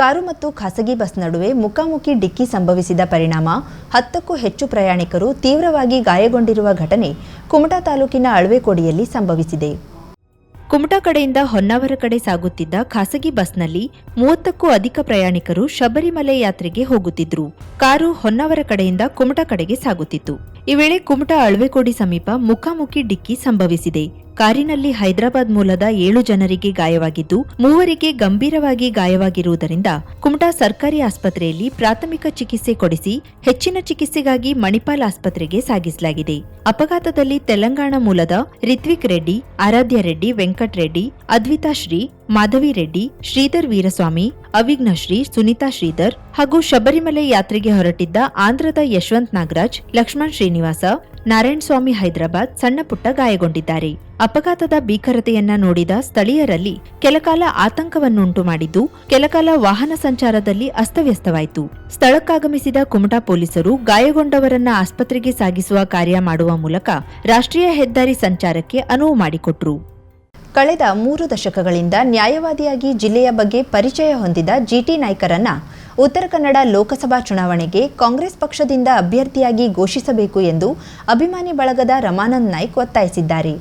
Car ಮತ್ತು ಖಾಸಗಿ bus ನಡುವೆ ಮುಖಾಮುಖಿ ಡಿಕ್ಕಿ ಸಂಭವಿಸಿದ ಪರಿಣಾಮ, ಹತ್ತಕ್ಕೂ ಹೆಚ್ಚು ಪ್ರಯಾಣಿಕರು ತೀವ್ರವಾಗಿ ಗಾಯಗೊಂಡಿರುವ ಘಟನೆ ಕುಮಟಾ ತಾಲೂಕಿನ ಅಳವೆಕೋಡಿಯಲ್ಲಿ ಸಂಭವಿಸಿದೆ. ಕುಮಟಾ ಕಡೆಯಿಂದ ಹೊನ್ನಾವರ ಕಡೆ ಸಾಗುತ್ತಿದ್ದ ಖಾಸಗಿ ಬಸ್ನಲ್ಲಿ ಮೂವತ್ತಕ್ಕೂ ಅಧಿಕ ಪ್ರಯಾಣಿಕರು ಶಬರಿಮಲೆ ಯಾತ್ರೆಗೆ ಹೋಗುತ್ತಿದ್ರು. ಕಾರು ಹೊನ್ನಾವರ ಕಡೆಯಿಂದ ಕುಮಟಾ ಕಡೆಗೆ ಸಾಗುತ್ತಿತ್ತು. ಈ ವೇಳೆ ಕುಮಟಾ ಅಳವೆಕೋಡಿ ಸಮೀಪ ಮುಖಾಮುಖಿ ಡಿಕ್ಕಿ ಸಂಭವಿಸಿದೆ. ಕಾರಿನಲ್ಲಿ ಹೈದರಾಬಾದ್ ಮೂಲದ ಏಳು ಜನರಿಗೆ ಗಾಯವಾಗಿದ್ದು, ಮೂವರಿಗೆ ಗಂಭೀರವಾಗಿ ಗಾಯವಾಗಿರುವುದರಿಂದ ಕುಮಟಾ ಸರ್ಕಾರಿ ಆಸ್ಪತ್ರೆಯಲ್ಲಿ ಪ್ರಾಥಮಿಕ ಚಿಕಿತ್ಸೆ ಕೊಡಿಸಿ, ಹೆಚ್ಚಿನ ಚಿಕಿತ್ಸೆಗಾಗಿ ಮಣಿಪಾಲ್ ಆಸ್ಪತ್ರೆಗೆ ಸಾಗಿಸಲಾಗಿದೆ. ಅಪಘಾತದಲ್ಲಿ ತೆಲಂಗಾಣ ಮೂಲದ ರಿತ್ವಿಕ್ ರೆಡ್ಡಿ, ಆರಾಧ್ಯ ರೆಡ್ಡಿ, ವೆಂಕಟ್ ರೆಡ್ಡಿ, ಅದ್ವಿತಾ ಶ್ರೀ, ಮಾಧವಿ ರೆಡ್ಡಿ, ಶ್ರೀಧರ್ ವೀರಸ್ವಾಮಿ, ಅವಿಘ್ನ ಶ್ರೀ, ಸುನಿತಾ ಶ್ರೀಧರ್ ಹಾಗೂ ಶಬರಿಮಲೆ ಯಾತ್ರೆಗೆ ಹೊರಟಿದ್ದ ಆಂಧ್ರದ ಯಶವಂತ್ ನಾಗರಾಜ್, ಲಕ್ಷ್ಮಣ್ ಶ್ರೀನಿವಾಸ, ನಾರಾಯಣ ಸ್ವಾಮಿ ಹೈದರಾಬಾದ್ ಸಣ್ಣಪುಟ್ಟ ಗಾಯಗೊಂಡಿದ್ದಾರೆ. ಅಪಘಾತದ ಭೀಕರತೆಯನ್ನ ನೋಡಿದ ಸ್ಥಳೀಯರಲ್ಲಿ ಕೆಲಕಾಲ ಆತಂಕವನ್ನುಂಟು ಮಾಡಿದ್ದು, ಕೆಲಕಾಲ ವಾಹನ ಸಂಚಾರದಲ್ಲಿ ಅಸ್ತವ್ಯಸ್ತವಾಯಿತು. ಸ್ಥಳಕ್ಕಾಗಮಿಸಿದ ಕುಮಟಾ ಪೊಲೀಸರು ಗಾಯಗೊಂಡವರನ್ನ ಆಸ್ಪತ್ರೆಗೆ ಸಾಗಿಸುವ ಕಾರ್ಯ ಮಾಡುವ ಮೂಲಕ ರಾಷ್ಟ್ರೀಯ ಹೆದ್ದಾರಿ ಸಂಚಾರಕ್ಕೆ ಅನುವು ಮಾಡಿಕೊಟ್ರು. ಕಳೆದ ಮೂರು ದಶಕಗಳಿಂದ ನ್ಯಾಯವಾದಿಯಾಗಿ ಜಿಲ್ಲೆಯ ಬಗ್ಗೆ ಪರಿಚಯ ಹೊಂದಿದ ಜಿಟಿ ನಾಯ್ಕರನ್ನ ಉತ್ತರ ಕನ್ನಡ ಲೋಕಸಭಾ ಚುನಾವಣೆಗೆ ಕಾಂಗ್ರೆಸ್ ಪಕ್ಷದಿಂದ ಅಭ್ಯರ್ಥಿಯಾಗಿ ಘೋಷಿಸಬೇಕು ಎಂದು ಅಭಿಮಾನಿ ಬಳಗದ ರಮಾನಂದ್ ನಾಯ್ಕ್ ಒತ್ತಾಯಿಸಿದ್ದಾರೆ.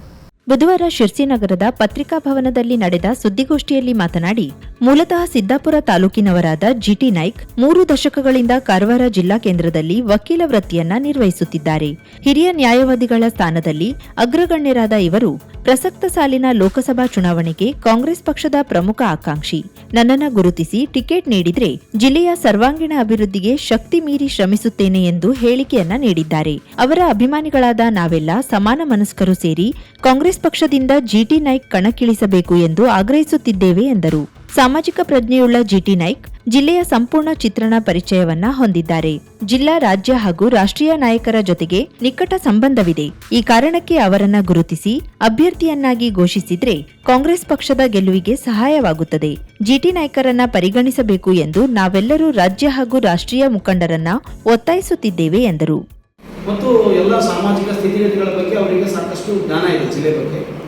ಬುಧವಾರ ಶಿರ್ಸಿನಗರದ ಪತ್ರಿಕಾ ಭವನದಲ್ಲಿ ನಡೆದ ಸುದ್ದಿಗೋಷ್ಠಿಯಲ್ಲಿ ಮಾತನಾಡಿ, ಮೂಲತಃ ಸಿದ್ದಾಪುರ ತಾಲೂಕಿನವರಾದ ಜಿಟಿ ನಾಯ್ಕ್ ಮೂರು ದಶಕಗಳಿಂದ ಕಾರವಾರ ಜಿಲ್ಲಾ ಕೇಂದ್ರದಲ್ಲಿ ವಕೀಲ ವೃತ್ತಿಯನ್ನ ನಿರ್ವಹಿಸುತ್ತಿದ್ದಾರೆ. ಹಿರಿಯ ನ್ಯಾಯವಾದಿಗಳ ಸ್ಥಾನದಲ್ಲಿ ಅಗ್ರಗಣ್ಯರಾದ ಇವರು ಪ್ರಸಕ್ತ ಸಾಲಿನ ಲೋಕಸಭಾ ಚುನಾವಣೆಗೆ ಕಾಂಗ್ರೆಸ್ ಪಕ್ಷದ ಪ್ರಮುಖ ಆಕಾಂಕ್ಷಿ. ನನ್ನನ್ನ ಗುರುತಿಸಿ ಟಿಕೆಟ್ ನೀಡಿದ್ರೆ ಜಿಲ್ಲೆಯ ಸರ್ವಾಂಗೀಣ ಅಭಿವೃದ್ಧಿಗೆ ಶಕ್ತಿ ಮೀರಿ ಶ್ರಮಿಸುತ್ತೇನೆ ಎಂದು ಹೇಳಿಕೆಯನ್ನ ನೀಡಿದ್ದಾರೆ. ಅವರ ಅಭಿಮಾನಿಗಳಾದ ನಾವೆಲ್ಲ ಸಮಾನ ಮನಸ್ಕರು ಸೇರಿ ಕಾಂಗ್ರೆಸ್ ಪಕ್ಷದಿಂದ ಜಿಟಿ ನಾಯ್ಕ್ ಕಣಕ್ಕಿಳಿಸಬೇಕು ಎಂದು ಆಗ್ರಹಿಸುತ್ತಿದ್ದೇವೆ ಎಂದರು. ಸಾಮಾಜಿಕ ಪ್ರಜ್ಞೆಯುಳ್ಳ ಜಿಟಿ ನಾಯ್ಕ್ ಜಿಲ್ಲೆಯ ಸಂಪೂರ್ಣ ಚಿತ್ರಣ ಪರಿಚಯವನ್ನ ಹೊಂದಿದ್ದಾರೆ. ಜಿಲ್ಲಾ, ರಾಜ್ಯ ಹಾಗೂ ರಾಷ್ಟ್ರೀಯ ನಾಯಕರ ಜೊತೆಗೆ ನಿಕಟ ಸಂಬಂಧವಿದೆ. ಈ ಕಾರಣಕ್ಕೆ ಅವರನ್ನ ಗುರುತಿಸಿ, ಅಭ್ಯರ್ಥಿಯನ್ನಾಗಿ ಘೋಷಿಸಿದ್ರೆ ಕಾಂಗ್ರೆಸ್ ಪಕ್ಷದ ಗೆಲುವಿಗೆ ಸಹಾಯವಾಗುತ್ತದೆ. ಜಿಟಿ ನಾಯಕರನ್ನ ಪರಿಗಣಿಸಬೇಕು ಎಂದು ನಾವೆಲ್ಲರೂ ರಾಜ್ಯ ಹಾಗೂ ರಾಷ್ಟ್ರೀಯ ಮುಖಂಡರನ್ನ ಒತ್ತಾಯಿಸುತ್ತಿದ್ದೇವೆ ಎಂದರು. ಮತ್ತು ಎಲ್ಲ ಸಾಮಾಜಿಕ ಸ್ಥಿತಿಗತಿಗಳ ಬಗ್ಗೆ ಅವರಿಗೆ ಸಾಕಷ್ಟು ಜ್ಞಾನ ಇದೆ ಜಿಲ್ಲೆ ಬಗ್ಗೆ.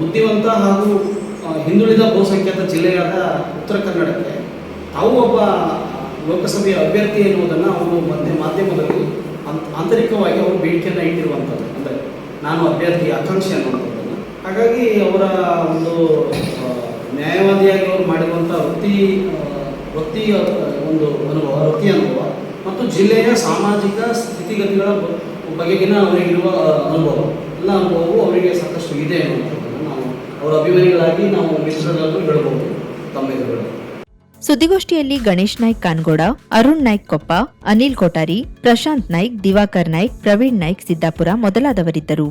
ಬುದ್ಧಿವಂತ ಹಾಗೂ ಹಿಂದುಳಿದ ಬಹುಸಂಖ್ಯಾತ ಜಿಲ್ಲೆಯಾದ ಉತ್ತರ ಕನ್ನಡಕ್ಕೆ ತಾವು ಒಬ್ಬ ಲೋಕಸಭೆಯ ಅಭ್ಯರ್ಥಿ ಎನ್ನುವುದನ್ನು ಅವರು ಮಧ್ಯ ಮಾಧ್ಯಮದಲ್ಲಿ ಆಂತ- ಆಂತರಿಕವಾಗಿ ಅವರು ಬೇಡಿಕೆಯನ್ನು ಇಟ್ಟಿರುವಂಥದ್ದು ಅಂದರೆ ನಾನು ಅಭ್ಯರ್ಥಿ ಆಕಾಂಕ್ಷೆ ಅನ್ನುವಂಥದ್ದನ್ನು. ಹಾಗಾಗಿ ಅವರ ಒಂದು ನ್ಯಾಯವಾದಿಯಾಗಿ ಅವರು ಮಾಡಿರುವಂಥ ವೃತ್ತಿ ವೃತ್ತಿಯ, ಒಂದು ಅನುಭವ, ವೃತ್ತಿ ಅನುಭವ ಮತ್ತು ಜಿಲ್ಲೆಯ ಸಾಮಾಜಿಕ ಸ್ಥಿತಿಗತಿಗಳ ಬಗೆಗಿನ ಅವರಿಗಿರುವ ಅನುಭವ. ಎಲ್ಲ ಅನುಭವವು ಅವರಿಗೆ ಸಾಕಷ್ಟು ಇದೆ ಅನ್ನುವಂಥದ್ದನ್ನು ನಾವು ಅವರ ಅಭಿಮಾನಿಗಳಾಗಿ ನಾವು ಮಿಶ್ರಗಳನ್ನು ಹೇಳಬಹುದು ತಮ್ಮೆದುರುಗಳು ಸುದ್ದಿಗೋಷ್ಠಿಯಲ್ಲಿ ಗಣೇಶ್ ನಾಯ್ಕ್ ಕಾನ್ಗೋಡ ಅರುಣ್ ನಾಯ್ಕ್ ಕೊಪ್ಪ ಅನಿಲ್ ಕೊಟಾರಿ ಪ್ರಶಾಂತ್ ನಾಯ್ಕ್ ದಿವಾಕರ್ ನಾಯ್ಕ್ ಪ್ರವೀಣ್ ನಾಯ್ಕ್ ಸಿದ್ದಾಪುರ ಮೊದಲಾದವರಿದ್ದರು.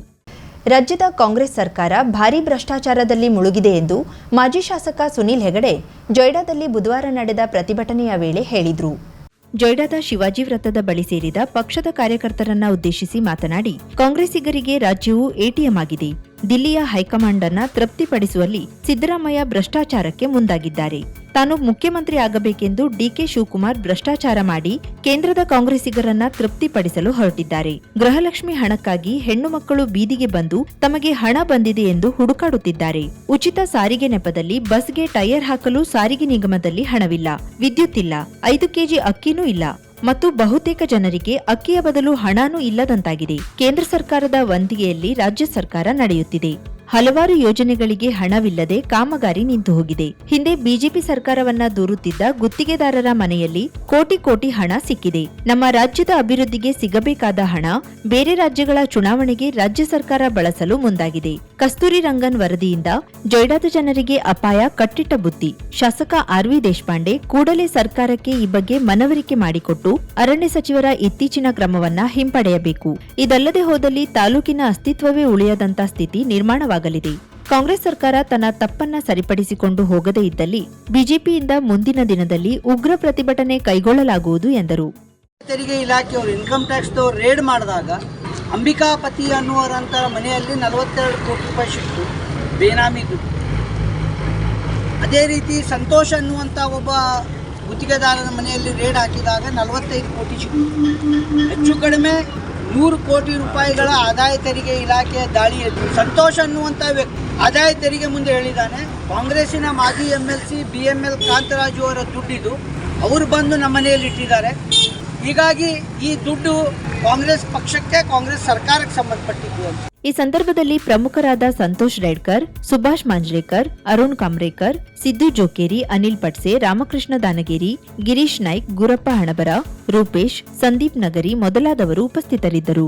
ರಾಜ್ಯದ ಕಾಂಗ್ರೆಸ್ ಸರ್ಕಾರ ಭಾರೀ ಭ್ರಷ್ಟಾಚಾರದಲ್ಲಿ ಮುಳುಗಿದೆ ಎಂದು ಮಾಜಿ ಶಾಸಕ ಸುನೀಲ್ ಹೆಗಡೆ ಜೊಯ್ಡಾದಲ್ಲಿ ಬುಧವಾರ ನಡೆದ ಪ್ರತಿಭಟನೆಯ ವೇಳೆ ಹೇಳಿದರು. ಜೊಯ್ಡಾದ ಶಿವಾಜಿ ವೃತ್ತದ ಬಳಿ ಸೇರಿದ ಪಕ್ಷದ ಕಾರ್ಯಕರ್ತರನ್ನ ಉದ್ದೇಶಿಸಿ ಮಾತನಾಡಿ ಕಾಂಗ್ರೆಸ್ಸಿಗರಿಗೆ ರಾಜ್ಯವು ಎಟಿಎಂ ಆಗಿದೆ. ದಿಲ್ಲಿಯ ಹೈಕಮಾಂಡ್ ಅನ್ನ ತೃಪ್ತಿಪಡಿಸುವಲ್ಲಿ ಸಿದ್ದರಾಮಯ್ಯ ಭ್ರಷ್ಟಾಚಾರಕ್ಕೆ ಮುಂದಾಗಿದ್ದಾರೆ. ತಾನು ಮುಖ್ಯಮಂತ್ರಿ ಆಗಬೇಕೆಂದು ಡಿಕೆ ಶಿವಕುಮಾರ್ ಭ್ರಷ್ಟಾಚಾರ ಮಾಡಿ ಕೇಂದ್ರದ ಕಾಂಗ್ರೆಸ್ಸಿಗರನ್ನ ತೃಪ್ತಿಪಡಿಸಲು ಹೊರಟಿದ್ದಾರೆ. ಗೃಹಲಕ್ಷ್ಮಿ ಹಣಕ್ಕಾಗಿ ಹೆಣ್ಣು ಮಕ್ಕಳು ಬೀದಿಗೆ ಬಂದು ತಮಗೆ ಹಣ ಬಂದಿದೆ ಎಂದು ಹುಡುಕಾಡುತ್ತಿದ್ದಾರೆ. ಉಚಿತ ಸಾರಿಗೆ ನೆಪದಲ್ಲಿ ಬಸ್ಗೆ ಟೈರ್ ಹಾಕಲು ಸಾರಿಗೆ ನಿಗಮದಲ್ಲಿ ಹಣವಿಲ್ಲ. ವಿದ್ಯುತ್ ಇಲ್ಲ. ಐದು ಕೆಜಿ ಅಕ್ಕಿನೂ ಇಲ್ಲ. ಮತ್ತು ಬಹುತೇಕ ಜನರಿಗೆ ಅಕ್ಕಿಯ ಬದಲು ಹಣನೂ ಇಲ್ಲದಂತಾಗಿದೆ. ಕೇಂದ್ರ ಸರ್ಕಾರದ ವಂತಿಗೆಯಲ್ಲಿ ರಾಜ್ಯ ಸರ್ಕಾರ ನಡೆಯುತ್ತಿದೆ. ಹಲವಾರು ಯೋಜನೆಗಳಿಗೆ ಹಣವಿಲ್ಲದೆ ಕಾಮಗಾರಿ ನಿಂತು ಹೋಗಿದೆ ಹಿಂದೆ ಬಿಜೆಪಿ ಸರ್ಕಾರವನ್ನ ದೂರುತ್ತಿದ್ದ ಗುತ್ತಿಗೆದಾರರ ಮನೆಯಲ್ಲಿ ಕೋಟಿ ಕೋಟಿ ಹಣ ಸಿಕ್ಕಿದೆ. ನಮ್ಮ ರಾಜ್ಯದ ಅಭಿವೃದ್ಧಿಗೆ ಸಿಗಬೇಕಾದ ಹಣ ಬೇರೆ ರಾಜ್ಯಗಳ ಚುನಾವಣೆಗೆ ರಾಜ್ಯ ಸರ್ಕಾರ ಬಳಸಲು ಮುಂದಾಗಿದೆ. ಕಸ್ತೂರಿ ರಂಗನ್ ವರದಿಯಿಂದ ಜೊಯ್ಡಾದ ಜನರಿಗೆ ಅಪಾಯ ಕಟ್ಟಿಟ್ಟ ಬುತ್ತಿ ಶಾಸಕ ಆರ್ ವಿ ದೇಶಪಾಂಡೆ ಕೂಡಲೇ ಸರ್ಕಾರಕ್ಕೆ ಈ ಬಗ್ಗೆ ಮನವರಿಕೆ ಮಾಡಿಕೊಟ್ಟು ಅರಣ್ಯ ಸಚಿವರ ಇತ್ತೀಚಿನ ಕ್ರಮವನ್ನ ಹಿಂಪಡೆಯಬೇಕು. ಇದಲ್ಲದೆ ಹೋದಲ್ಲಿ ತಾಲೂಕಿನ ಅಸ್ತಿತ್ವವೇ ಉಳಿಯದಂತ ಸ್ಥಿತಿ ನಿರ್ಮಾಣವಾಗಲಿದೆ ಕಾಂಗ್ರೆಸ್ ಸರ್ಕಾರ ತನ್ನ ತಪ್ಪನ್ನ ಸರಿಪಡಿಸಿಕೊಂಡು ಹೋಗದೇ ಇದ್ದಲ್ಲಿ ಬಿಜೆಪಿಯಿಂದ ಮುಂದಿನ ದಿನದಲ್ಲಿ ಉಗ್ರ ಪ್ರತಿಭಟನೆ ಕೈಗೊಳ್ಳಲಾಗುವುದು ಎಂದರು. ತೆರಿಗೆ ಇಲಾಖೆಯವರು ಇನ್ಕಮ್ ಟ್ಯಾಕ್ಸ್ ರೇಡ್ ಮಾಡಿದಾಗ ಅಂಬಿಕಾಪತಿ ಅನ್ನುವರಂತ ಮನೆಯಲ್ಲಿ ನಲವತ್ತೆರಡು ಕೋಟಿ ರೂಪಾಯಿ ಸಿಕ್ತು. ಬೇನಾಮಿ ಅದೇ ರೀತಿ ಸಂತೋಷ್ ಅನ್ನುವಂತ ಒಬ್ಬ ಗುತ್ತಿಗೆದಾರನ ಮನೆಯಲ್ಲಿ ರೇಡ್ ಹಾಕಿದಾಗ ನಲವತ್ತೈದು ಕೋಟಿ ಸಿಕ್ತು. ಹೆಚ್ಚು ಕಡಿಮೆ ನೂರು ಕೋಟಿ ರೂಪಾಯಿಗಳ ಆದಾಯ ತೆರಿಗೆ ಇಲಾಖೆಯ ದಾಳಿಯಲ್ಲಿ ಸಂತೋಷ್ ಅನ್ನುವಂಥ ವ್ಯಕ್ತಿ ಆದಾಯ ತೆರಿಗೆ ಮುಂದೆ ಹೇಳಿದ್ದಾನೆ. ಕಾಂಗ್ರೆಸ್ಸಿನ ಮಾಜಿ M L C B M L Kantharaju ಅವರ ದುಡ್ಡಿದು ಅವರು ಬಂದು ನಮ್ಮ ಮನೆಯಲ್ಲಿ ಇಟ್ಟಿದ್ದಾರೆ. ಹೀಗಾಗಿ ಈ ದುಡ್ಡು ಕಾಂಗ್ರೆಸ್ ಪಕ್ಷಕ್ಕೆ, ಕಾಂಗ್ರೆಸ್ ಸರ್ಕಾರಕ್ಕೆ ಸಂಬಂಧಪಟ್ಟಿದ್ದು ಅಂತ. ಈ ಸಂದರ್ಭದಲ್ಲಿ ಪ್ರಮುಖರಾದ ಸಂತೋಷ್ ರೆಡ್ಕರ್, ಸುಭಾಷ್ ಮಾಂಜ್ರೇಕರ್, ಅರುಣ್ ಕಾಮ್ರೇಕರ್, ಸಿದ್ದು ಜೋಕೇರಿ, ಅನಿಲ್ ಪಟ್ಸೆ, ರಾಮಕೃಷ್ಣ ದಾನಗಿರಿ, ಗಿರೀಶ್ ನಾಯ್ಕ್, ಗುರಪ್ಪ ಹಣಬರ, ರೂಪೇಶ್, ಸಂದೀಪ್ ನಗರಿ ಮೊದಲಾದವರು ಉಪಸ್ಥಿತರಿದ್ದರು.